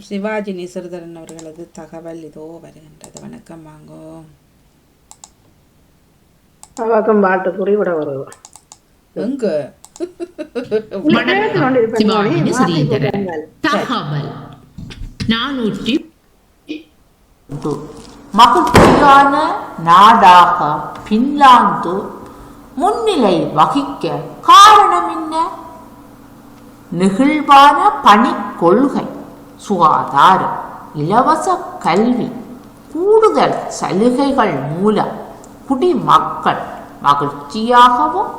சிவாஜி நிசர்தரன் அவர்களது தகவல் இதோ வருகின்றது. வணக்கம் வாங்கோ. அவக்கம் பாட்டு குறிவிட வருவோம் எங்க? நானூற்றி. மகிழ்ச்சியான நாடாக பின்லாந்து முன்னிலை வகிக்க காரணம் என்ன? நெகிழ்வான பணிக் கொள்கை. சுகாதாரம் இலவச கல்வி கூடுதல் சலுகைகள் மூலம் குடிமக்கள் மகிழ்ச்சியாகவும்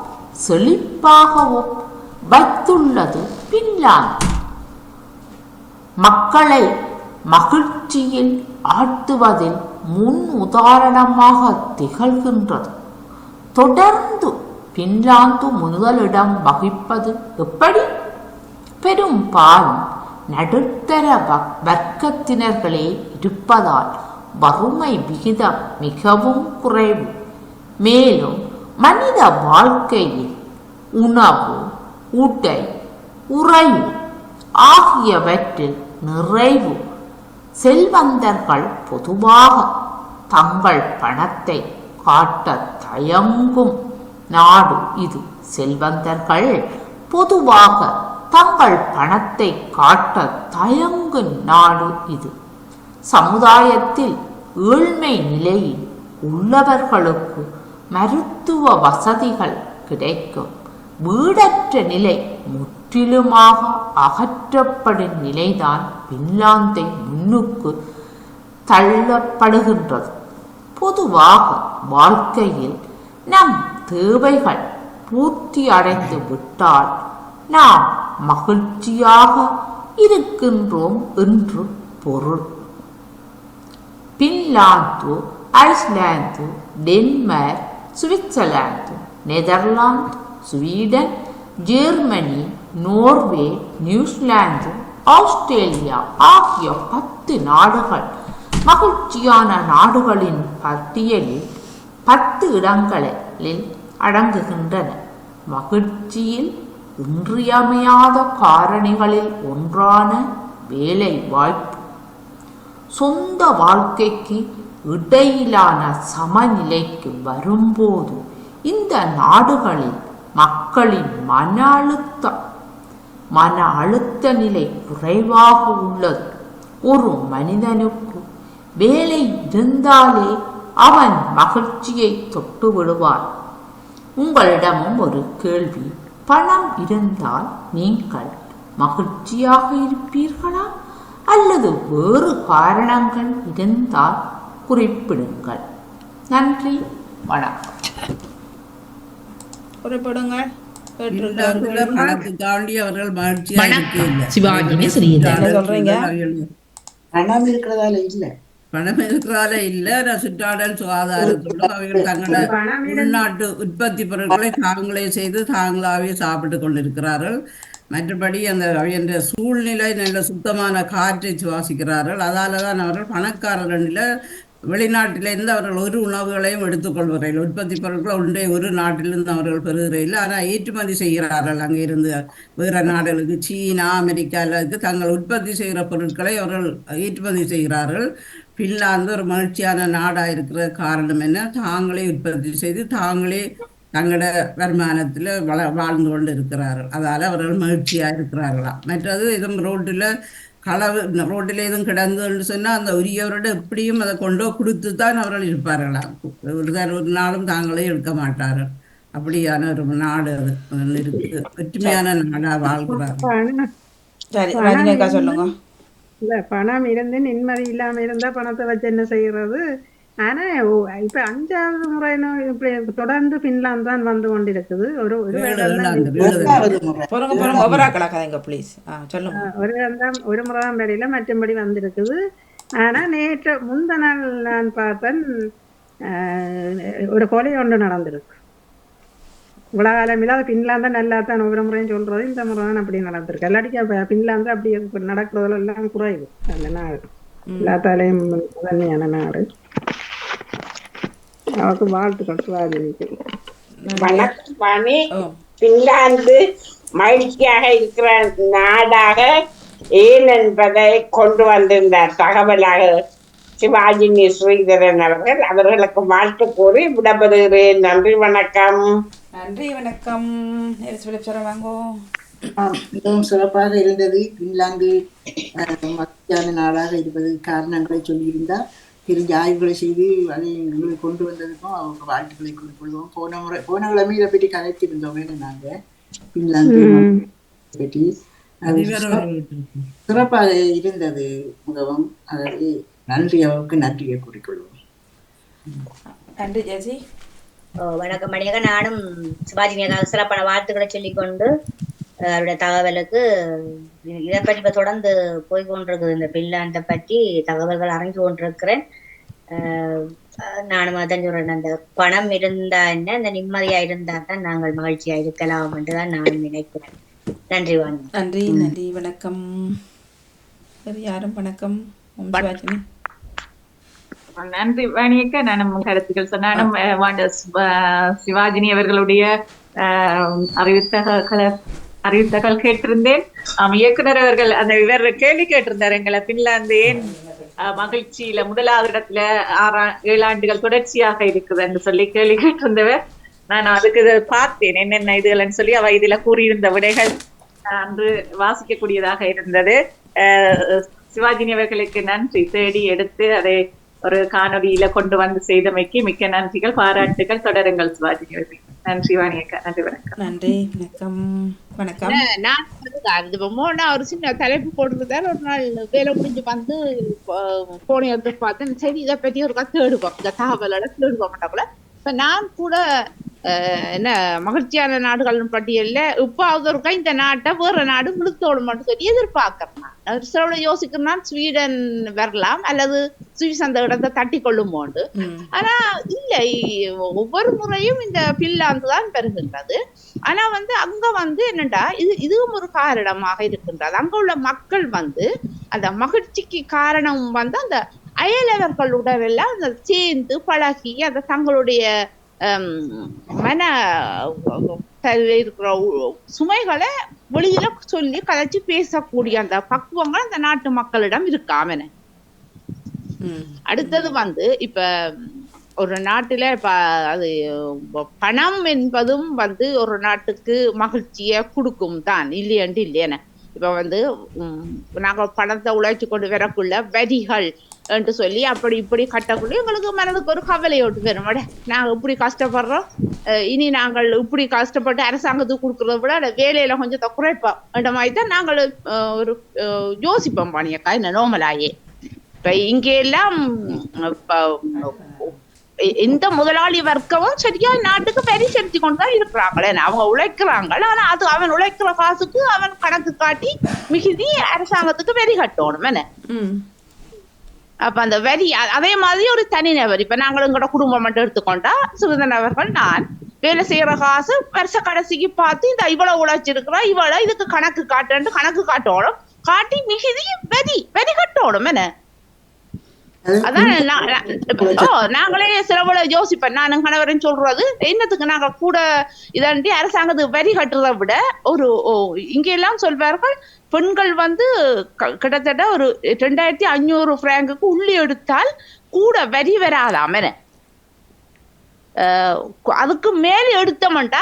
செழிப்பாகவும் வைத்துள்ளது பின்லாந்து. மக்களை மகிழ்ச்சியில் ஆட்டுவதில் முன் உதாரணமாக திகழ்கின்றது. தொடர்ந்து பின்லாந்து முதலிடம் வகிப்பது எப்படி? பெரும்பாலும் நடுத்தர வ- வர்க்கத்தினர்களே இருப்பதால் வறுமை விகிதம் மிகவும் குறைவு. மேலும் மனித வாழ்க்கையில் உணவு ஊட்டை உறைவு ஆகியவற்றில் நிறைவு செல்வந்தர்கள் பொதுவாக தங்கள் பணத்தை காட்ட தயங்கும் நாடு இது. செல்வந்தர்கள் பொதுவாக தங்கள் பணத்தை காட்ட தயங்கும் நாடு இது. சமுதாயத்தில் ஏழ்மை நிலையில் உள்ளவர்களுக்கு மருத்துவ வசதிகள் கிடைக்கும். வீடற்ற நிலை முற்றிலுமாக அகற்றப்படும் நிலைதான் பின்லாந்தை முன்னுக்கு தள்ளப்படுகின்றது. பொதுவாக வாழ்க்கையில் நம் தேவைகள் பூர்த்தி அடைந்து விட்டால் நாம் மகிழ்ச்சியாக இருக்கின்றோம் என்று பொருள். Finland Iceland Denmark Switzerland Netherlands Sweden Germany Norway New Zealand Australia ஆகிய பத்து நாடுகள் மகிழ்ச்சியான நாடுகளின் பட்டியலில் பத்து இடங்களில் அடங்குகின்றன. மகிழ்ச்சியில் இன்றியமையாத காரணிகளில் ஒன்றான வேலை வாய்ப்பு. சொந்த வாழ்க்கைக்கு இடையிலான சமநிலைக்கு வரும்போது இந்த நாடுகளில் மக்களின் மன அழுத்தம் மன அழுத்த நிலை குறைவாக உள்ளது. ஒரு மனிதனுக்கு வேலை இருந்தாலே அவன் மகிழ்ச்சியை தொட்டு விடுவான் உங்களிடமும் ஒரு கேள்வி பணம் இருந்தால் நீங்கள் மகிழ்ச்சியாக இருப்பீர்களா அல்லது வேறு காரணங்கள் இருந்தால் குறிப்பிடுங்கள் நன்றி வணக்கம் குறிப்பிடுங்கள் அவர்கள் மகிழ்ச்சியா வணக்கம். இருக்கையில்லை. சிவாஜினி ஸ்ரீதரன். என்ன சொல்றீங்க? பணம் இருக்கிறதால இல்ல பணம் இருக்கிறால இல்ல நான் சுற்றாடல் சுகாதாரத்தோடு அவர்கள் தங்களோட உள்நாட்டு உற்பத்தி பொருட்களை தாங்களே செய்து தாங்களாவே சாப்பிட்டு கொண்டிருக்கிறார்கள். மற்றபடி அந்த என்ற சூழ்நிலை நல்ல சுத்தமான காற்றை சுவாசிக்கிறார்கள். அதால தான் அவர்கள் பணக்காரர்களில் வெளிநாட்டிலிருந்து அவர்கள் ஒரு உணவுகளையும் எடுத்துக்கொள்கிறார்கள் உற்பத்தி பொருட்களை ஒன்றே ஒரு நாட்டிலிருந்து அவர்கள் பெறுகிறதில்லை. ஆனால் ஏற்றுமதி செய்கிறார்கள். அங்கே இருந்து வேறு நாடுகளுக்கு சீனா அமெரிக்காவுக்கு தங்கள் உற்பத்தி செய்கிற பொருட்களை அவர்கள் ஏற்றுமதி செய்கிறார்கள். பின்லாந்து ஒரு மகிழ்ச்சியான நாடாக இருக்கிற காரணம் என்ன? தாங்களே உற்பத்தி செய்து தாங்களே தங்களோட வருமானத்தில் வள வாழ்ந்து கொண்டு இருக்கிறார்கள். அதால் அவர்கள் மகிழ்ச்சியாக இருக்கிறார்களாம் மற்றது இதுவும் ரோட்டில் களவு ரோட்டில் எதுவும் கிடந்துன்னு சொன்னால் அந்த உரியவரோட எப்படியும் அதை கொண்டு கொடுத்து தான் அவர்கள் இருப்பார்களாம் ஒரு தர ஒரு நாளும் தாங்களே எடுக்க மாட்டார்கள். அப்படியான ஒரு நாடு அது. இருக்கு. ஒற்றுமையான நாடாக வாழ்கிறார்கள். பணம் சரி. சொல்லுங்க. இல்ல பணம் இருந்து நிம்மதி இல்லாம இருந்தா பணத்தை வச்சு என்ன செய்யறது? ஆனா ஓ- இப்ப அஞ்சாவது முறை இப்படி தொடர்ந்து பின்லாந்து தான் வந்து கொண்டிருக்குது. ஒரு ஒரு ஒரு வருடம் ஒரு முறை தான் வெளியில மற்றபடி வந்திருக்குது. ஆனா நேற்று முந்த நாள் நான் பார்த்தேன் ஆஹ், ஒரு கொலை ஒன்று நடந்திருக்கு. காலம் இல்லாத பின்லாந்து நல்லா தான் ஒவ்வொரு முறையும் சொல்றது. இந்த முறை தான் அப்படி நடந்திருக்கு. எல்லாடிக்கும் பின்லாந்து அப்படி நடக்கிறதுல எல்லாம் குறைவு. அந்த நாடு. எல்லாத்தாலையும் முதன்மையான நாடு. அவருக்கு வாழ்த்துக்கள் சிவாஜினிக்கு வணக்கம் பின்லாந்து மகிழ்ச்சியாக இருக்கிற நாடாக ஏன் என்பதை கொண்டு வந்திருந்தார் தகவலாக சிவாஜினி ஸ்ரீதரன் அவர்கள். அவர்களுக்கு வாழ்த்து கூறி விடப்படுகிறேன் நன்றி வணக்கம். நன்றி வணக்கம். எரிசு வாங்கோ. மிகவும் சிறப்பாக இருந்தது. பின்லாந்து மத்தியான நாடாக இருப்பது காரணங்களை சொல்லியிருந்தார். தெரிஞ்ச ஆய்வுகளை செய்து அதை எங்களுக்கு கொண்டு வந்ததுக்கும் அவங்க வாழ்த்துக்களை குறிப்பிடுவோம் போன முறை போன கிழமை இதை பற்றி கதைத்திருந்தோம் வேணும் நாங்க. பின்லாந்து பற்றி. அது. சிறப்பாக இருந்தது மிகவும். அதற்கு நன்றி அவருக்கு நன்றியை கூறிக்கொள்வோம் நன்றி ஜெசி ஓ, வணக்கம். மணியாக நானும் சிவாஜி நேதாவுக்கு சிறப்பான வாழ்த்துக்களை சொல்லிக்கொண்டு அவருடைய தகவலுக்கு இதை பற்றி இப்ப தொடர்ந்து போய் கொண்டிருக்குது. இந்த பின்லாந்தை பற்றி தகவல்கள் அறிஞ்சு கொண்டிருக்கிறேன். நானும் அதான் சொல்றேன் அந்த பணம் இருந்தா என்ன அந்த நிம்மதியா இருந்தா தான் நாங்கள் மகிழ்ச்சியா இருக்கலாம் என்றுதான் நானும் நினைக்கிறேன். நன்றி வாங்க நன்றி நன்றி. வணக்கம். சரி யாரும் வணக்கம்? நன்றி வாணியக்க. நானும் கருத்துக்கள் சொன்ன நானும் அஹ், வாண்ட சிவா- சிவாஜினி அவர்களுடைய அஹ், அறிவித்தக அறிவித்தகள் கேட்டிருந்தேன். ஆம், இயக்குனர் அவர்கள் அந்த இவர் கேள்வி கேட்டிருந்தார் எங்களை. பின்லாந்து ஏன் மகிழ்ச்சியில முதலாவது இடத்துல ஆறா ஏழு ஆண்டுகள் தொடர்ச்சியாக இருக்குது என்று சொல்லி கேள்வி கேட்டிருந்தவர். நான் அதுக்கு இதை பார்த்தேன். என்னென்ன இதுகள்னு சொல்லி அவ இதுல கூறியிருந்த விடைகள் அன்று வாசிக்கக்கூடியதாக இருந்தது. சிவாஜினி அவர்களுக்கு நன்றி. தேடி எடுத்து அதை ஒரு காணொலியில கொண்டு வந்து செய்தமைக்கு மிக்க நன்றிகள். பாராட்டுகள். தொடருங்கள் அவர்கள். நன்றி வாணியக்கா நன்றி வணக்கம். நன்றி. வணக்கம். வணக்கம். நான் மோனா ஒரு சின்ன தலைப்பு போட்டிருந்தார். ஒரு நாள் வேலை முடிஞ்சு வந்து போனை எடுத்து பார்த்தேன். சரி இதை பத்தி ஒரு கத்து எடுப்போம். இந்த தகவலோட தேடுவோம் மாட்டாப்புல இப்ப நான் கூட என்ன மகிழ்ச்சியான நாடுகள் பட்டியல்ல இப்பாவது ஒருக்கா இந்த நாட்டை வேற நாடு விழுத்தோடு மட்டும் சொல்லி எதிர்பார்க்கறேன் சிலோட யோசிக்கிறேன் ஸ்வீடன் வரலாம் அல்லது சுவிஸ் அந்த இடத்தை தட்டி கொள்ளுமோண்டு. ஆனா இல்லை ஒவ்வொரு முறையும் இந்த பின்லாந்து தான் பெறுகின்றது. ஆனா வந்து அங்க வந்து என்னடா இது இதுவும் ஒரு காரணமாக இருக்கின்றது. அங்க உள்ள மக்கள் வந்து அந்த மகிழ்ச்சிக்கு காரணம் வந்து அந்த அயலவர்களுடன் எல்லாம் அந்த சேர்ந்து பழகி அந்த தங்களுடைய மன இருக்கிற சுமைகளை வெளியில சொல்லி கதைச்சு பேசக்கூடிய அந்த பக்குவங்கள் அந்த நாட்டு மக்களிடம் இருக்காமன அடுத்தது வந்து இப்ப ஒரு நாட்டுல இப்ப அது பணம் என்பதும் வந்து ஒரு நாட்டுக்கு மகிழ்ச்சியை கொடுக்கும் தான் இல்லையண்டு இல்லையன. இப்ப வந்து உம், நாங்க பணத்தை உழைச்சு கொண்டு வரக்குள்ள வரிகள் என்று சொல்லி அப்படி இப்படி கட்டக்குள்ளே எங்களுக்கு மனதுக்கு ஒரு கவலையோட்டு வரும். அட நாங்க இப்படி கஷ்டப்படுறோம். அஹ் இனி நாங்கள் இப்படி கஷ்டப்பட்டு அரசாங்கத்துக்கு கொடுக்கறத விட அந்த வேலையில கொஞ்சம் குறைப்போம். என்ற மாதிரி தான் நாங்கள் ஒரு யோசிப்போம் பாணியக்கா. இந்த நோமலாயே இப்போ இங்கே எல்லாம் இப்ப, எந்த முதலாளி வர்க்கமும் சரியா நாட்டுக்கு வரி செலுத்தி கொண்டுதான் இருக்கிறாங்களே அவங்க உழைக்கிறாங்க ஆனா அது அவன் உழைக்கிற காசுக்கு அவன் கணக்கு காட்டி மிகுதி அரசாங்கத்துக்கு வரி கட்டணும். என்ன? அப்ப அந்த வரி அதே மாதிரி ஒரு தனிநபர். இப்ப நாங்கள் எங்களோட குடும்பம் மட்டும் எடுத்துக்கொண்டா சுகதன் அவர்கள் நான். வேலை செய்யற காசு வருஷ கடைசிக்கு பார்த்து இந்த இவ்வளவு உழைச்சிருக்கிறா இவ்வளவு இதுக்கு கணக்கு காட்டுன்னு கணக்கு காட்டணும் காட்டி மிகுதி வரி வரி கட்டணும் என்ன? அதான் நான் நாங்களே சிலவள யோசிப்பேன். நானும் கணவரன் சொல்றது என்னத்துக்கு நாங்க கூட இதாண்டி அரசாங்கத்துக்கு வரி கட்டுறதை விட ஒரு ஓ, இங்க எல்லாம் சொல்வார்கள் பெண்கள் வந்து க- கிட்டத்தட்ட ஒரு ரெண்டாயிரத்தி ஐநூறு பிராங்குக்கு உள்ளி எடுத்தால் கூட வரி வராதாம் என்ன அதுக்கு மேலே எடுத்தோம்டா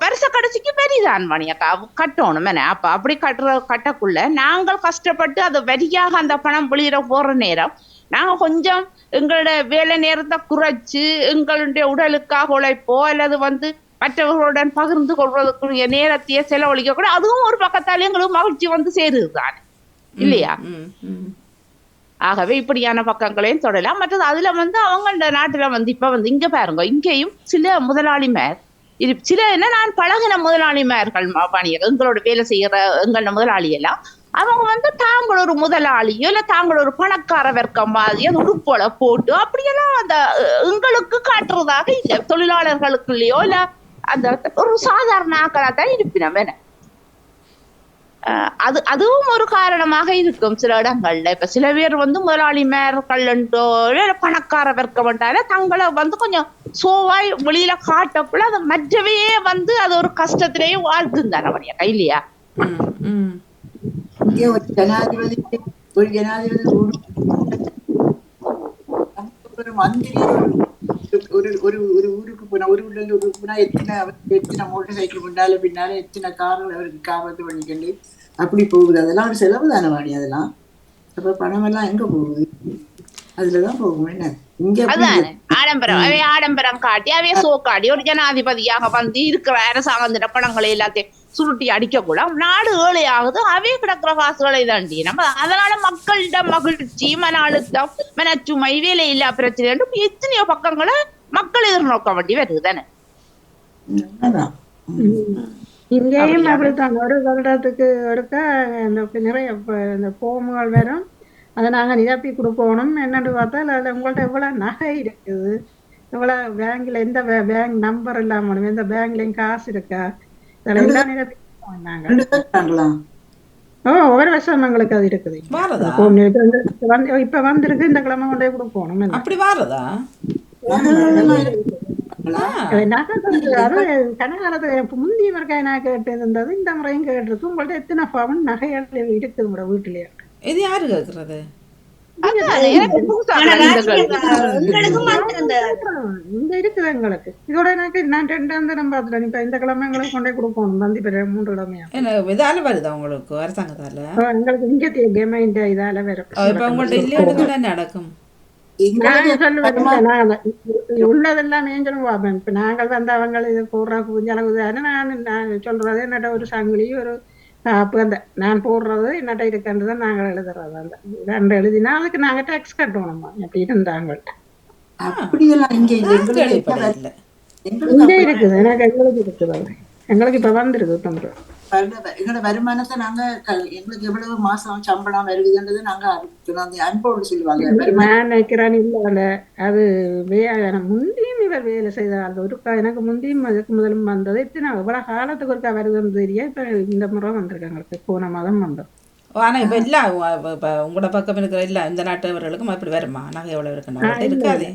வருஷ கடைசிக்கு வரிதான் மணியக்கா கட்டணும் என்ன அப்ப அப்படி கட்டுற கட்டக்குள்ள நாங்கள் கஷ்டப்பட்டு அதை வரியாக அந்த பணம் வெளியிட போற நேரம் நாங்க கொஞ்சம் எங்களோட வேலை நேரத்தை குறைச்சு எங்களுடைய உடலுக்காக உழைப்போ அல்லது வந்து மற்றவர்களுடன் பகிர்ந்து கொள்வதற்குரிய நேரத்தையே செலவழிக்க கூட அதுவும் ஒரு பக்கத்தால எங்களுக்கு மகிழ்ச்சி வந்து சேருதுதான். இல்லையா? ஆகவே இப்படியான பக்கங்களையும் தொடரலாம். மற்றது அதுல வந்து அவங்க இந்த நாட்டுல வந்து இப்ப வந்து இங்க பாருங்க இங்கேயும் சில முதலாளிமார் இரு சில என்ன நான் பழகின முதலாளிமார்கள் பாணியர் எங்களோட வேலை செய்யற எங்களோட முதலாளி எல்லாம் அவங்க வந்து தாங்கள் ஒரு முதலாளியோ இல்ல தாங்கள் ஒரு பணக்கார வர்க்கம் மாதிரி அது உடுப்போல போட்டு அப்படியெல்லாம் அந்த எங்களுக்கு காட்டுறதாக இல்லை. தொழிலாளர்களுக்குள்ளேயோ இல்ல அந்த ஒரு சாதாரண ஆக்களா தான் இருப்பினம் அது அதுவும் ஒரு காரணமாக இருக்கும் சில இடங்கள்ல. இப்ப சில பேர் வந்து முதலாளிமார்கள் என்றோ பணக்கார பணக்கார வர்க்கம்ட்டால தங்களை வந்து கொஞ்சம் சோவாய் வெளியில காட்டக்குள்ள அது மற்றவையே வந்து அது ஒரு கஷ்டத்திலேயே வாழ்த்துந்தார் அவனைய இல்லையா ஜனாதிபதி ஒரு ஜனாதிபதி மந்திரி ஒரு ஒரு ஒரு ஊருக்கு போனா ஒரு ஊர்ல இருந்து ஒரு ஊருக்கு போனா எத்தனை எத்தனை மோட்டர் சைக்கிள் கொண்டாலும் பின்னால எத்தனை கார்கள் அவருக்கு காவத்து பண்ணிக்கண்டு அப்படி போகுது. அதெல்லாம் ஒரு செலவு தானே வாணி அதெல்லாம். அப்ப பணம் எல்லாம் எங்க போகுது? அதுலதான் போகும். என்ன? ஆடம்பரம். ஆடம்பரம் காட்டி அவை சோக்காடி ஒரு ஜனாதிபதியாக வந்து இருக்கிற அரசாங்க பணங்களை எல்லாத்தையும் சுருட்டி அடிக்க கூட நாடு ஏழை ஆகுது அவே கிடக்குற காசுகளை தாண்டி. நம்ம அதனால மக்கள்கிட்ட மகிழ்ச்சி மன அழுத்தம் மனச்சுமை வேலை இல்லா பிரச்சனை என்று எத்தனையோ பக்கங்களை மக்கள் எதிர்நோக்க வேண்டி வருது தானே? இங்கேயும் அப்படித்தான். ஒரு வருடத்துக்கு ஒருக்கா இந்த நிறைய இந்த போமுகள் வரும். அதை நாங்கள் நிரப்பி கொடுக்கணும் என்னன்னு பார்த்தா அதில் உங்கள்ட்ட எவ்வளோ நகை இருக்குது. எவ்வளோ பேங்க்ல எந்த பேங்க் நம்பர் இல்லாமல் எந்த பேங்க்லையும் காசு இருக்கா? கொடுப்போம் ஒவ்வொரு வருஷம் எங்களுக்கு அது இருக்குது. வாரதா? இப்போ இது வந்து இப்போ வந்திருக்கு இந்த கிழமை கொண்டே என்ன? அப்படி வாரதா? முந்தைய முறை நான் கேட்டு இருந்தது இந்த முறையும் கேட்டிருக்கு உங்கள்ட்ட எத்தனை பவன் நகைகள் இருக்குது உங்களோட வீட்டுலயே இது யாரு கேக்குறது? இதால வருதா உங்களுக்கு? அரசாங்கத்தால? உங்கள்ட்ட நடக்கும். உள்ளதெல்லாம் நாங்கள் வந்து அவங்க இது போடுற குஞ்சளவு நான் சொல்றது என்னட்ட ஒரு சங்கிலி ஒரு காப்பு அந்த நான் போடுறது என்னட்ட இருக்கின்றதை நாங்கள் எழுதுறது அந்த ரெண்டு எழுதினா அதுக்கு நாங்க டேக்ஸ் கட்டணுமா? அப்படி இருந்தாங்க? அப்படியெல்லாம் இங்க இருக்குது. எனக்கு எங்களுக்கு இருக்குது. எங்களுக்கு இப்ப வந்திருக்கு தொன்று வருட- எங்களோட வருமானத்தை நாங்க எங்களுக்கு எவ்வளவு மாசம் சம்பளம் வருதுன்றதை நாங்க அன்போடு சொல்லுவாங்க. நான் நினைக்கிறேன் இல்ல அது வே- இவர் வேலை செய்தார் ஒரு க- எனக்கு முந்தியும் அதுக்கு முதலும் வந்தது. இத்தனை இவ்வளவு காலத்துக்கு ஒருக்கா வருதுன்னு தெரிய இப்ப இந்த முறை வந்திருக்காங்க போன மாதம் வந்தோம் ஆனா இப்ப இல்ல. இப்ப உங்களோட பக்கம் இருக்கிற இல்ல. இந்த நாட்டவர்களுக்கும் அப்படி வருமா? நகை எவ்வளவு இருக்குன்னு இருக்காதே.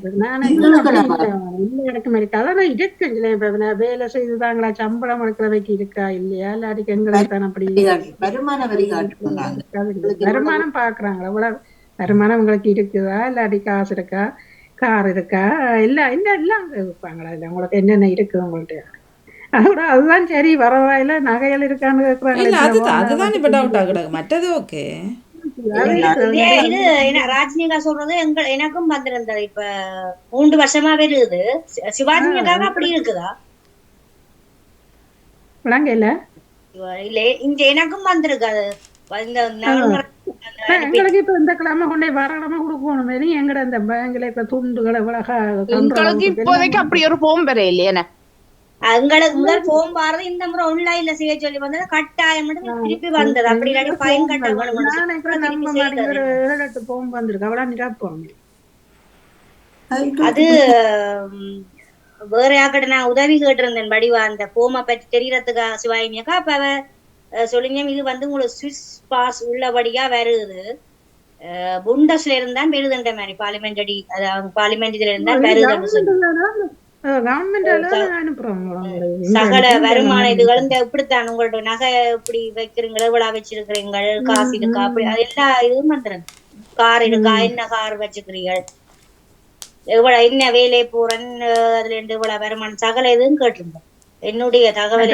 இல்லை. இல்லை எனக்கு இருக்கு அதான் நான் இருக்குங்களே இப்ப வேலை செய்துதாங்களா சம்பளம் எடுக்கிறவைக்கு இருக்கா? இல்லையா? இல்லாட்டிக்கு எங்களுக்கு தான் அப்படி வருமான வரி வருமானம் பாக்குறாங்களா? இவ்வளவு வருமானம் உங்களுக்கு இருக்குதா? இல்லாட்டி காசு இருக்கா? கார் இருக்கா? எல்லாம் என்ன எல்லாம் இருப்பாங்களா? இல்ல உங்களுக்கு என்னென்ன இருக்குது உங்கள்ட்ட? அதோட அதுதான் சரி பரவாயில்ல நகைகள் இருக்கான்னு கேக்குறாங்க. இல்ல அதுதான் அதுதான் இப்ப டவுட் ஆகிடாது மற்றது ஓகே. இது ராஜ்னிகா சொல்றது எங்க எனக்கும் வந்திருந்தது. இப்ப மூன்று வருஷமா வருது சிவாஜினிகாக அப்படி இருக்குதா? விளங்க இல்ல? இல்ல இங்க எனக்கும் வந்திருக்கு. அது இந்த எங்களுக்கு இப்ப இந்த கிழமை கொண்டே வரக்கிழமை கொடுக்கணும். இனி எங்கட இந்த பேங்க்ல இப்ப துண்டுகளை இவ்வளவு உங்களுக்கு இப்போதைக்கு அப்படி ஒரு போம்பரை இல்லையே எங்களுக்கு முதல் போன் பாரது இந்த முறை ஆன்லைன்ல செய்ய சொல்லி வந்தது. கட்டாயம் மட்டும் திருப்பி வந்தது. அப்படி இல்லாட்டி ஃபைன் கட்ட ஒரு ஏழு எட்டு போகும் வந்திருக்கு. அவ்வளவு நிராப்போம் அது வேற யாக்கிட்ட நான் உதவி கேட்டிருந்தேன். வடிவா அந்த போமை பற்றி தெரியறதுக்காக சிவாயினியக்கா அப்ப அவ சொல்லிங்க இது வந்து உங்களுக்கு சுவிஸ் பாஸ் உள்ளபடியா வருது. புண்டஸ்ல இருந்தான் வருதுன்ற மாதிரி பார்லிமெண்ட் அடி அதாவது பார்லிமெண்ட் இதுல இருந்தான் வருதுன்னு சகல வருமான இதுகள் இந்த இப்படித்தான் உங்களோட நகை இப்படி வைக்கிறீங்க எவ்வளவு வச்சிருக்கிறீங்க காசு இருக்கா அப்படி எல்லா இதுவும் வந்துடும் கார் இருக்கா என்ன கார் வச்சுக்கிறீங்க எவ்வளவு என்ன வேலை போறேன் அதுல இருந்து இவ்வளவு வருமானம் சகல இதுவும் கேட்டிருந்தோம். என்னுடைய தகவல்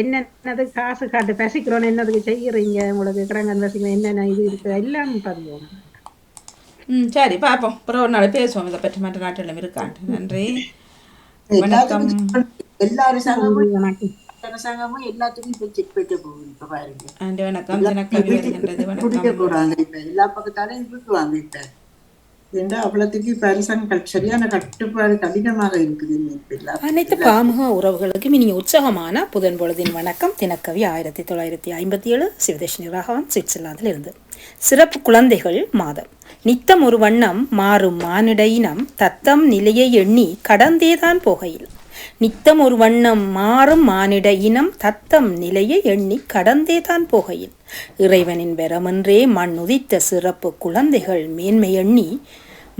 என்னது காசு காட்டு பசிக்கிறோம் என்னதுக்கு செய்யறீங்க? உங்களுக்கு கிடங்க பசிக்கிறோம் என்னென்ன இது இருக்கு? எல்லாம் பதிவோம். ம் சரி பார்ப்போம் அப்புறம் ஒரு நாள் பேசுவோம். இதை பற்றி மற்ற நாட்டிலும் இருக்கான்ட்டு நன்றி. வணக்கம். எல்லா அரசாங்கமும் எல்லாத்துக்கும் இப்ப செக் வைக்க போகுது இப்ப பாருங்க. வணக்கம். வணக்கம் எல்லா பக்கத்தாலையும் விட்டுவாங்க இப்ப. ஏண்டா அவ்வளவுக்கு பரிசங்கள் சரியான கட்டுப்பாடு கடினமாக இருக்குது அனைத்து பாமுக உறவுகளுக்கும் இனி உற்சாகமான புதன் பொழுதின் வணக்கம் தினக்கவி ஆயிரத்தி தொள்ளாயிரத்தி ஐம்பத்தி ஏழு சிவதேஷினி ராகவன் சுவிட்சர்லாந்தில் இருந்து சிறப்பு குழந்தைகள் மாதம் நித்தம் ஒரு வண்ணம் மாறும் மானிடையினம் தத்தம் நிலையை எண்ணி கடந்தேதான் போகையில் நித்தம் ஒரு வண்ணம் மாறும் மானிட இனம் தத்தம் நிலையை எண்ணி கடந்தேதான் போகையில் இறைவனின் பெறமென்றே மண் உதித்த சிறப்பு குழந்தைகள் மேன்மை எண்ணி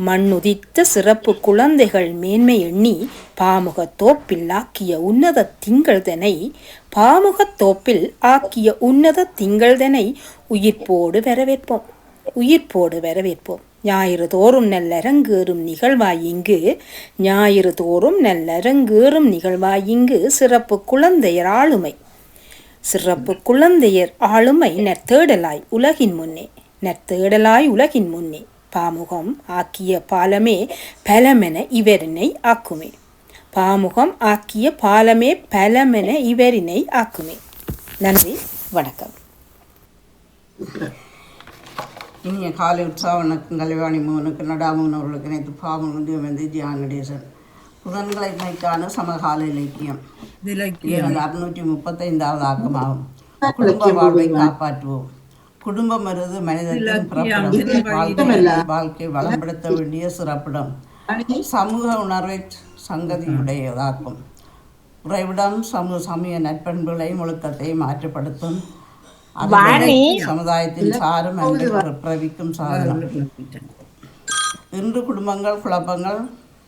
மண்ணுதித்த சிறப்பு குழந்தைகள் மேன்மை எண்ணி பாமுகத் தோப்பில் ஆக்கிய உன்னத திங்கள்தனை பாமுகத் தோப்பில் ஆக்கிய உன்னத திங்கள்தனை உயிர்ப்போடு வரவேற்போம். உயிர்ப்போடு வரவேற்போம். ஞாயிறு தோறும் நல்லரங்கேறும் நிகழ்வாய் இங்கு ஞாயிறு தோறும் நல்லரங்கேறும் நிகழ்வாய் இங்கு சிறப்பு குழந்தையர் ஆளுமை. சிறப்பு குழந்தையர் ஆளுமை நற்தேடலாய் உலகின் முன்னே. நற்தேடலாய் உலகின் முன்னே. பாமுகம் ஆக்கிய பாலமே பலமென இவரினை ஆக்குமே. பாமுகம் ஆக்கிய பாலமே பலமென இவரினை ஆக்குமே. நன்றி வணக்கம். இனிய காலை உற்சாக வணக்கம் கலைவாணி மோகனுக்கு நடாமோகன் அவர்களுக்கு நேற்று பாமுகம் வந்து ஜியான் நடேசன் புதன்கிழமைக்கான சமகால இலக்கியம். எனது அறுநூற்றி முப்பத்தைந்தாவது ஆக்கமாகும் குடும்ப வாழ்வை காப்பாற்றுவோம். குடும்பம் வருது மனிதத்தின் பிறப்பிடம். வாழ்க்கை வளப்படுத்த வேண்டிய சிறப்பிடம். சமூக உணர்வை சங்கதியுடையதாக்கும். உறைவிடம் சமூக சமய நற்பண்புகளையும் ஒழுக்கத்தையும் மாற்றப்படுத்தும். சமுதாயத்தின் சாரும் அன்பை பிறப்பிக்கும் சாதனம். இன்று குடும்பங்கள் குழப்பங்கள்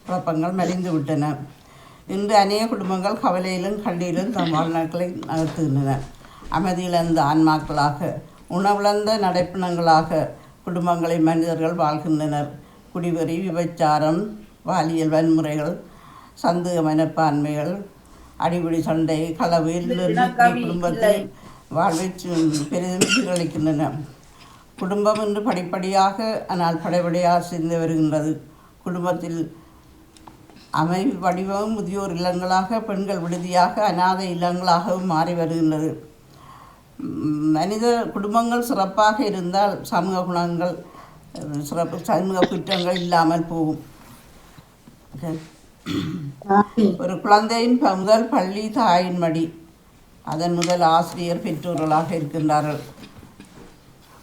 குழப்பங்கள் மலிந்து விட்டன. இன்று அநேக குடும்பங்கள் கவலையிலும் கண்டியிலும் தம் வாழ்நாட்களை நகர்த்துகின்றன அமைதியிழந்த ஆன்மாக்களாக உணவிழந்த நடைப்பிணங்களாக குடும்பங்களை மனிதர்கள் வாழ்கின்றனர். குடிவெறி விபச்சாரம் பாலியல் வன்முறைகள் சந்தேக மனப்பான்மைகள் அடிப்படை சண்டை களவு எல்லோரும் குடும்பத்தில் வாழ்வை பெரிதும் சீரழிக்கின்றன குடும்பம் என்று படிப்படியாக ஆனால் படைப்படியாக சிந்து வருகின்றது. குடும்பத்தில் அமை வடிவம் முதியோர் இல்லங்களாக பெண்கள் விடுதியாக அநாதை இல்லங்களாகவும் மாறி வருகின்றது. மனித குடும்பங்கள் சிறப்பாக இருந்தால் சமூக குணங்கள் சிறப்பு சமூக குற்றங்கள் இல்லாமல் போகும். ஒரு குழந்தையின் முதல் பள்ளி தாயின் மடி அதன் முதல் ஆசிரியர் பெற்றோர்களாக இருக்கின்றார்கள்.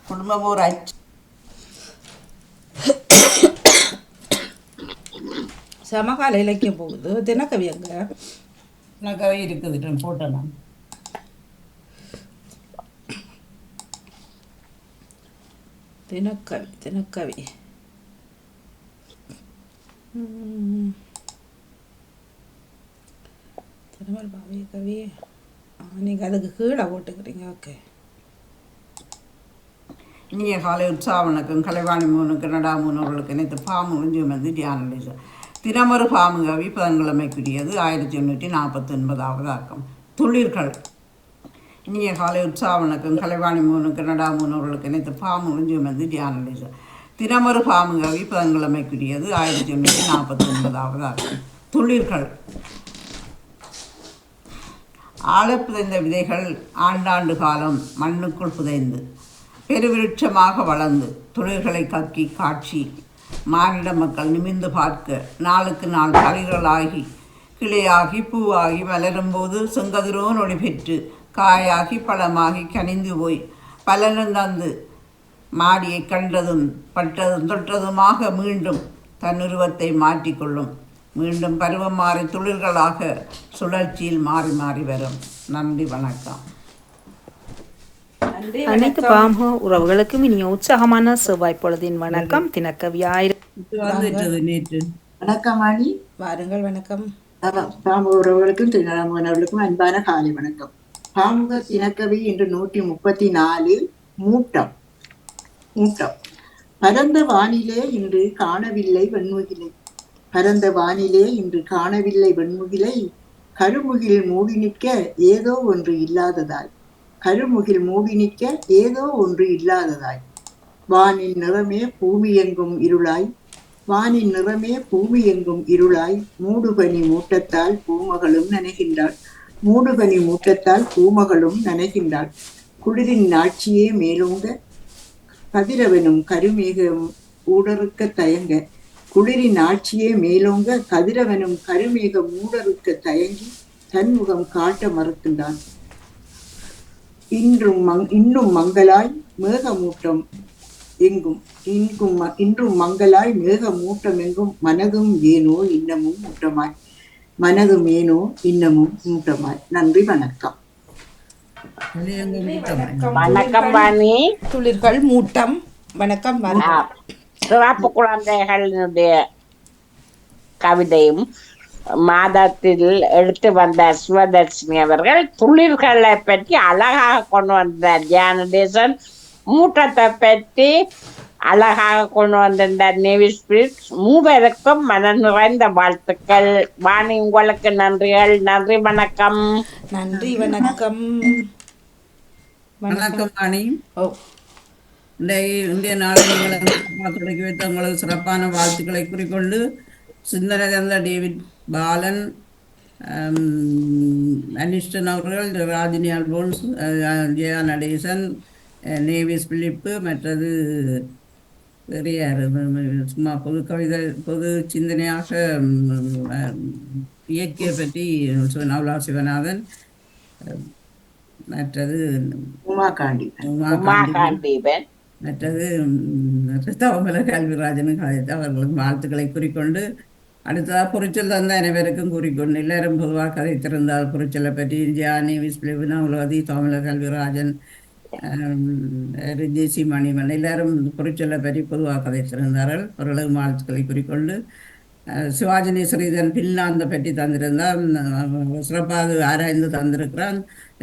குடும்பம் ஒரு அச்சு சமகால இலக்கியம் போகுது தினக்கவி அங்க? நகவே இருக்குது? போட்டேன் தினக்கவி தினக்கவி. திருமல் பாவிய கவி. நீங்கள் அதுக்கு கீழே போட்டுக்கிறீங்க ஓகே. இனிய காலை உற்சாக வணக்கம் கலைவாணி மூனுக்கு நடா மூனவர்களுக்கு நேற்று பாம்பு முடிஞ்சு வந்து தியானம் தினமொரு பாமுகவி கவி புதன்கிழமைக்குரியது. ஆயிரத்தி எண்ணூற்றி நாற்பத்தி ஒன்பதாவது ஆக்கம். துளிர்கள் இனிய காலை உற்சாவனுக்கும் கலைவாணி மூனுக்கு நடா மூனவர்களுக்கு இணைத்து பாம்பு முடிஞ்சு வந்து தியானம் தினமொரு பாம்பு கவி புதன்கிழமைக்குரியது. ஆயிரத்தி எண்ணூற்றி நாற்பத்தி ஒன்பதாவது ஆக்கம். துளிர்கள் ஆழ புதைந்த விதைகள் ஆண்டாண்டு காலம் மண்ணுக்குள் புதைந்து பெருவிருட்சமாக வளர்ந்து தொழில்களை கக்கி காட்சி மானிட மக்கள் நிமிர்ந்து பார்க்க நாளுக்கு நாள் தளிர்களாகி கிளையாகி பூவாகி வளரும்போது செங்கதிரோன் நொடி பெற்று காயாகி பழமாகி கனிந்து போய் பலனும் தந்து மாடியை கண்டதும் பட்டதும் தொட்டதுமாக மீண்டும் தன் உருவத்தை மாற்றிக்கொள்ளும். மீண்டும் பருவம் மாறி துளிர்களாக சுழற்சியில் மாறி மாறி வரும். நன்றி வணக்கம். அனைத்து பாமுக உறவுகளுக்கும் இனிய உற்சாகமான செவ்வாய் பொழுதின் வணக்கம். தினக்கவி நேற்று. வணக்கம் வாணி வாருங்கள் வணக்கம். பாமுக உறவுகளுக்கும் திருநலமுகனவர்களுக்கும் அன்பான காலை வணக்கம். பாமுக தினக்கவி இன்று நூற்றி முப்பத்தி நாலு மூட்டம். மூட்டம். பரந்த வானிலே இன்று காணவில்லை வெண்முகிலை பரந்த வானிலே இன்று காணவில்லை வெண்முகிலை கருமுகில் மூடி நிற்க ஏதோ ஒன்று இல்லாததாய் கருமுகில் மூடி நிற்க ஏதோ ஒன்று இல்லாததாய். வானின் நிறமே பூமி எங்கும் இருளாய். வானின் நிறமே பூமி எங்கும் இருளாய். மூடுபனி மூட்டத்தால் பூமகளும் நனைகின்றாள். மூடுபனி மூட்டத்தால் பூமகளும் நனைகின்றாள். குளிரின் ஆட்சியே மேலோங்க. கதிரவனும் கருமேகம் ஊடறுக்க தயங்க. குளிரின் ஆட்சியே மேலோங்க. கதிரவனும் கருமேகம் ஊடறுக்க தயங்கி தன்முகம் காட்ட மறுக்கின்றான். இன்றும் மங் இன்னும் மங்களாய் மேகமூட்டம் எங்கும் இங்கும் ம- இன்றும் மங்களாய் மேகமூட்டம் எங்கும் மனதும் ஏனோ இன்னமும் மூட்டமாய். மனதும் ஏனோ இன்னமும் மூட்டமாய். நன்றி வணக்கம். வணக்கம் வாணி துளிர்கள் மூட்டம். வணக்கம் சிறப்பு குழந்தைகளுடைய கவிதையும் மாதத்தில் எடுத்து வந்த சிவதர்ஷினி அவர்கள் துளிர்களை பற்றி அழகாக கொண்டு வந்தார் ஜானடேசன் மூட்டத்தை பற்றி அழகாக கொண்டு வந்திருந்தார். நேவி ஸ்பிரிட் மூவருக்கும் மன நிறைந்த வாழ்த்துக்கள். வாணி உங்களுக்கு நன்றிகள். நன்றி வணக்கம். நன்றி வணக்கம். வணக்கம். வாணி. இந்திய நாடுகளை தொடங்கி வைத்த உங்களுக்கு சிறப்பான வாழ்த்துக்களை குறிக்கொண்டு சிந்தனை தந்த டேவிட் பாலன் ஆம், அனிஸ்டன் அவர்கள் ராஜினி அல்போன்ஸ் ஜெயா நடேசன் நேவிஸ் பிலிப்பு மற்றது வேறு யார் சும்மா பொது கவிதை பொது சிந்தனையாக இயற்கையை பற்றி நவலா சிவநாதன் மற்றது உமா காண்டி உமா உமா காந்தி காண்டீபன் மற்றது தவமல கல்விராஜனும் கதைத்து அவர்களுக்கு வாழ்த்துக்களை கூறிக்கொண்டு அடுத்ததாக புரிச்சல் தந்த அனைவருக்கும் கூறிக்கொண்டு எல்லாரும் பொதுவாக கதைத்திருந்தால் புரிச்சலை பற்றி ஜானி விஸ்பிளிவினா உலகதி தவமல கல்விராஜன் ஜேசி மணிமன் எல்லாரும் புரிச்சலை பற்றி பொதுவாக கதைத்திருந்தார்கள். ஓரளவு வாழ்த்துக்களை குறிக்கொண்டு சிவாஜினி ஸ்ரீதன் பின்லாந்த பற்றி தந்திருந்தால் சிறப்பாக ஆராய்ந்து தந்திருக்கிறான்.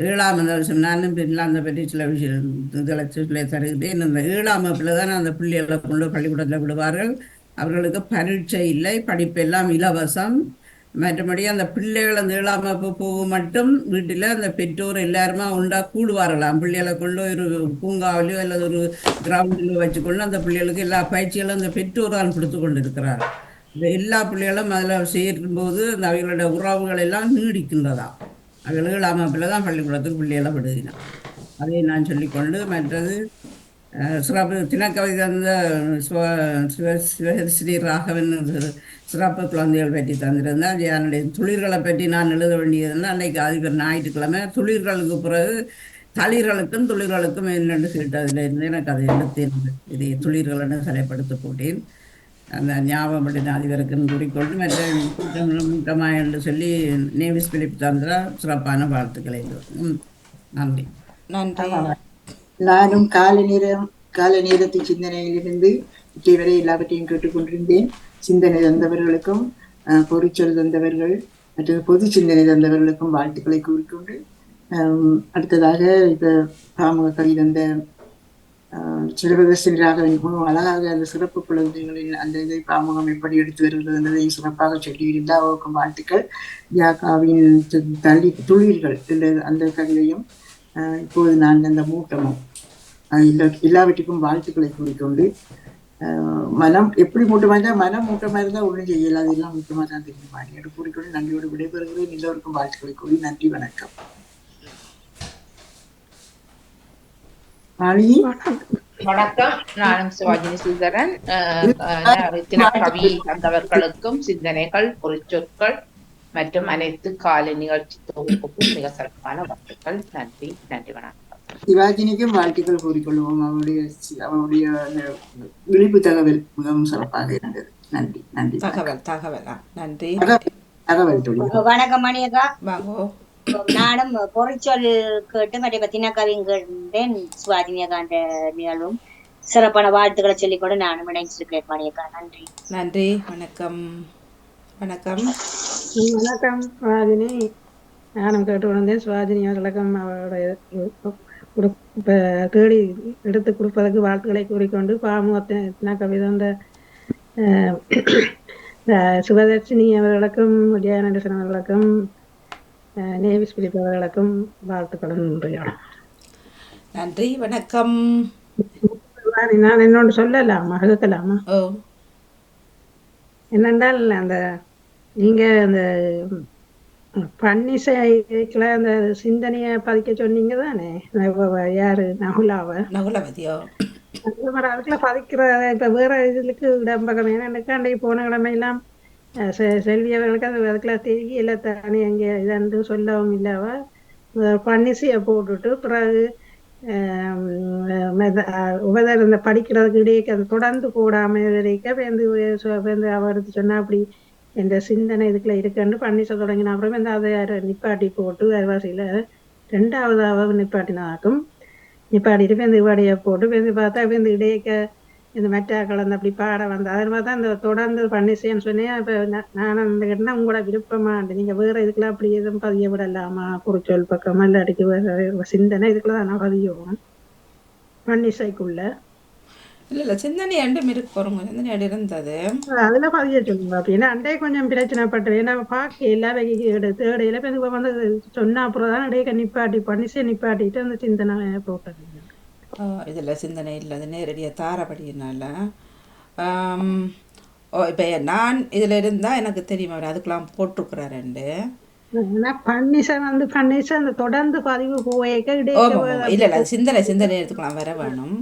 ஏழாம் வருஷம் நானும் பின்லாந்த பற்றி சில விஷயம் இதில் சொல்ல தருகிறேன். இந்த ஏழாம் வகுப்பில் தான் அந்த பிள்ளைகளை கொண்டு பள்ளிக்கூடத்தில் விடுவார்கள். அவர்களுக்கு பரீட்சை இல்லை படிப்பெல்லாம் இலவசம். மற்றபடி அந்த பிள்ளைகள் அந்த ஏழாம் வகுப்பு போக மட்டும் வீட்டில் அந்த பெற்றோர் எல்லாருமே உண்டா கூடுவார்களாம். பிள்ளைகளை கொண்டு ஒரு பூங்காவிலையோ அல்லது ஒரு கிரவுண்டிலோ வச்சுக்கொண்டு அந்த பிள்ளைகளுக்கு எல்லா பயிற்சிகளும் அந்த பெற்றோர் தான் கொடுத்து கொண்டு இருக்கிறார் இந்த எல்லா பிள்ளைகளும் அதில் சேரும்போது அந்த அவங்களோட உறவுகள் எல்லாம் நீடிக்கின்றதா அவர்கள் ஏழாம் தான் பள்ளிக்கூடத்துக்கு பிள்ளைகளை விடுதினான் அதை நான் சொல்லிக்கொண்டு மற்றது சிறப்பு தினக்கவிதை தந்த சிவ சிவ சிவஸ்ரீ ராகவன் சிறப்பு குழந்தைகள் பற்றி தந்திருந்தால் என்னுடைய துளிர்களை பற்றி நான் எழுத வேண்டியதுன்னா அன்னைக்கு அதிபர் ஞாயிற்றுக்கிழமை துளிர்களுக்கு பிறகு தளிர்களுக்கும் துளிர்களுக்கும் என்னென்று கேட்டதில் இருந்து எனக்கு அதை எழுத்தேன் இது துளிர்கள்னு சிறைப்படுத்த போட்டேன் அந்த ஞாபகப்பட்ட அதிபருக்குன்னு கூறிக்கொண்டு மற்ற முட்டமா என்று சொல்லி நேவிஸ் பிலிப் தந்திரா சிறப்பான வாழ்த்துக்களை ம், நன்றி. நன்றி. நானும் கால நேரம் கால நேரத்து சிந்தனையிலிருந்து இற்றை எல்லாவற்றையும் கேட்டுக்கொண்டிருந்தேன். சிந்தனை தந்தவர்களுக்கும் அஹ், தந்தவர்கள் மற்றும் பொது சிந்தனை தந்தவர்களுக்கும் வாழ்த்துக்களை கூறிக்கொண்டு அடுத்ததாக இப்ப பாமுக கவி தந்த சிலபதர்ஷன் ராகவன் மிகவும் அழகாக அந்த சிறப்பு குழந்தைகளின் அந்த இதை பாமுகம் எப்படி எடுத்து வருகிறது என்பதை சிறப்பாக சொல்லியிருந்தால் அவருக்கும் வாழ்த்துக்கள். யாக்காவின் தள்ளி துளிர்கள் அந்த கவிதையும் இப்போது நான் அந்த மூட்டமும் எல்லா எல்லாவற்றுக்கும் வாழ்த்துக்களை கூறிக்கொண்டு மனம் எப்படி மூட்டமா இருந்தால் மனம் மூட்டமா இருந்தால் ஒன்றும் செய்யல அதெல்லாம் மூட்டமா தான் தெரியும்? பாடியோடு கூறிக்கொண்டு நன்றியோடு விடைபெறுகிறேன். எல்லோருக்கும் வாழ்த்துக்களை கூறி நன்றி வணக்கம். வணக்கம். நானும் சிவாஜினி அஹ், தினக்கவி தந்தவர்களுக்கும் சிந்தனைகள் பொறிச்சொற்கள் மற்றும் அனைத்து காலை நிகழ்ச்சி தொகுப்புக்கும் மிக சிறப்பான வாழ்த்துக்கள் நன்றி. நன்றி வணக்கம். சிவாஜினிக்கும் வாழ்த்துக்கள் கூறிக்கொள்வோம். அவருடைய அவருடைய அந்த விழிப்பு தகவல் மிகவும் சிறப்பாக இருந்தது. நன்றி. நன்றி. தகவல் தகவல். நன்றி. தகவல் வணக்கம் மணியக்கா நானும் பொறிச்சொல் கேட்டு மற்ற பத்தின கவியும் கேட்டேன் சுவாதினியக்காண்ட நிகழ்வும் சிறப்பான வாழ்த்துக்களை சொல்லிக்கொண்டு நானும் இணைச்சிருக்கிறேன் மணியக்கா நன்றி. நன்றி. வணக்கம். வணக்கம். வணக்கம் சுவாதினி. நானும் கேட்டு வந்தேன் சுவாதினி அவர்களுக்கும் இப்ப தேடி எடுத்து கொடுப்பதற்கு வாழ்த்துக்களை கூறிக்கொண்டு பாமுகத்தின கவிதை அஹ், சிவதர்ஷினி அவர்களுக்கும் விஜயநடேசன் அவர்களுக்கும் நேவிஸ் பிலிப் அவர்களுக்கும் வாழ்த்துக்களும் நன்றியோட நன்றி வணக்கம். நான் என்னோட சொல்லலாமா கேட்கலாமா ஓ. என்னென்றால் அந்த நீங்க அந்த பன்னிசைக்குள்ள அந்த சிந்தனைய பதிக்க சொன்னீங்க தானே யாரு? நகுலாவ. நகுலவதியோ அதுக்குள்ள பதிக்கிற இப்ப வேற இதுக்கு இடம்பகம் அன்றைக்கு போன கிழமையெல்லாம் அஹ், செ- செல்வி அவர்களுக்கு அது அதுக்குள்ள தெரியல தானே அங்கே இதன்று சொல்லவும் இல்லவ பன்னிசையை போட்டுட்டு பிறகு உபதர் இந்த படிக்கிறதுக்கு இடையே அது தொடர்ந்து போடாம வரைக்கும் வந்து வந்து அவருக்கு சொன்னா அப்படி இந்த சிந்தனை இதுக்குள்ள இருக்குன்னு பன்னிசை தொடங்கின அப்புறம் வந்து அதை நிப்பாட்டி போட்டு அரைவாசியில ரெண்டாவது அவ நிப்பாட்டினாக்கும் நிப்பாட்டிட்டு பேருந்து இவாடியை போட்டு பேருந்து பார்த்தா பேருந்து இடையக்க இந்த மெட்டாக்கள் அந்த அப்படி பாட வந்த அதில் பார்த்தா அந்த இந்த தொடர்ந்து பண்ணிசேன்னு சொன்னேன் இப்போ நான் அந்த கேட்டேன்னா உங்களோட விருப்பமா நீங்க வேற இதுக்கெல்லாம் அப்படி எதுவும் பதிய விடலாமா குறிச்சொல் பக்கமா இல்லாட்டிக்கு வேற சிந்தனை இதுக்குள்ள தான் பதியும் பண்ணிசைக்குள்ள இல்லை இல்லை சிந்தனை அண்டும் இருக்கு போகிறோங்க சிந்தனை அண்டு இருந்தது. அதுல பதிய சொல்லுங்க அப்படின்னா அண்டே கொஞ்சம் பிரச்சனைப்பட்டு ஏன்னா பார்க்க எல்லா தேடையில இதுக்கு வந்து சொன்ன அப்புறம் தான் இடையே நிப்பாட்டி பண்ணிசை நிப்பாட்டிட்டு அந்த சிந்தனை போட்டது இதில் சிந்தனை இல்லை. அது நேரடியாக தாரபடியினால ஓ இப்போ நான் இதில் இருந்தால் எனக்கு தெரியும் அவர் அதுக்கெல்லாம் பன்னிசை அந்த தொடர்ந்து பதிவு இல்லை இல்லை சிந்தனை சிந்தனை எடுத்துக்கலாம். வர வேணும்.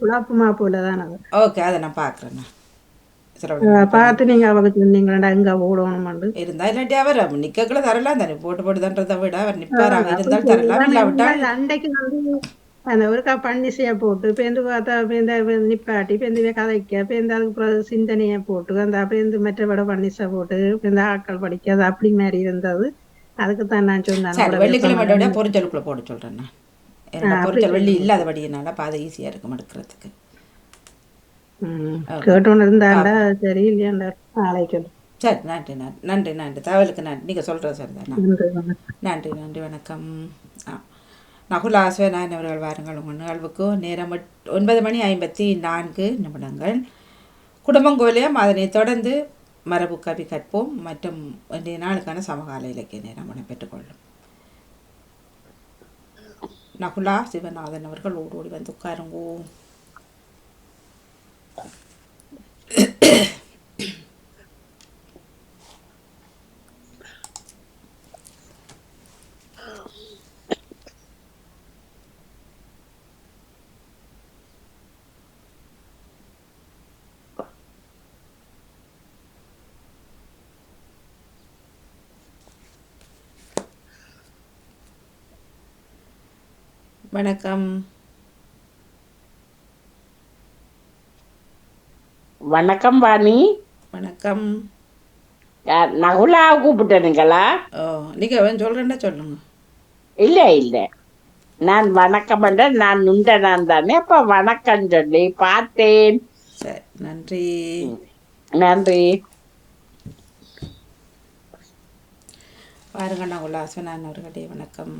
குழப்பமா போல தான் அது. ஓகே அதை நான் பார்க்குறேண்ணா பார்த்து நீங்க அவருக்கு சொன்னீங்களா எங்க ஓடணும் இருந்தா இல்லாட்டி அவர்? நிக்கக்குள்ள தரலாம் தானே போட்டு போட்டு தன்றதை விட அவர் நிப்பார் அவர் இருந்தாலும் தரலாம் இல்லாவிட்டால் அன்றைக்கு வந்து அந்த ஒரு கா பன்னிசைய போட்டு பேந்து பார்த்தா பேந்த நிப்பாட்டி பேந்து கதைக்க பேந்து அதுக்கு அப்புறம் சிந்தனையை போட்டு அந்த பேந்து மற்றபட பன்னிசை போட்டு பேந்த ஆட்கள் படிக்க அது அப்படி மாதிரி இருந்தது. அதுக்கு தான் நான் சொன்னேன். வெள்ளிக்கிழமை பொறிச்சலுக்குள்ள போட சொல்றேன் நான். என்னோட பொறிச்சல் வெள்ளி. இல்லாதபடியினால பாதை ஈஸியா இருக்கும் எடுக்கிறதுக்கு ம். கேட்டோன்னு இருந்தாண்டா சரி இல்லையாண்டா நாளைக்கு சொல்லு. சரி நன்றி நன்றி நன்றி நன்றி. தகவலுக்கு நன்றி. நீங்கள் சொல்கிறது நன்றி, வணக்கம். நன்றி நன்றி வணக்கம். ஆ. நகுல் ஆஸ்வநாயன் அவர்கள் வாருங்கள் உங்கள் நிகழ்வுக்கு. நேரம் ஒன்பது மணி ஐம்பத்தி நான்கு நிமிடங்கள். குடும்பங்கோலியம் அதனை தொடர்ந்து மரபு கவி கற்போம். மற்றும் இன்றைய நாளுக்கான சமகால இலக்கிய நேரம் பெற்றுக்கொள்ளும் நகுலா சிவநாதன் அவர்கள் ஓடி ஓடி வந்து உட்காருங்கோ. வணக்கம். வணக்கம் வாணி. வணக்கம். நகுலா கூப்பிட்டனுங்களா ஓ நீங்கள் சொல்கிறேன்னா சொல்லுங்க. இல்ல இல்ல. நான் வணக்கம் நான் நுண்டனான் தானே அப்ப வணக்கம் சொல்லி பார்த்தேன். நன்றி. நன்றி. பாருங்க நான் உல்லாசனான் அவர்களே வணக்கம்.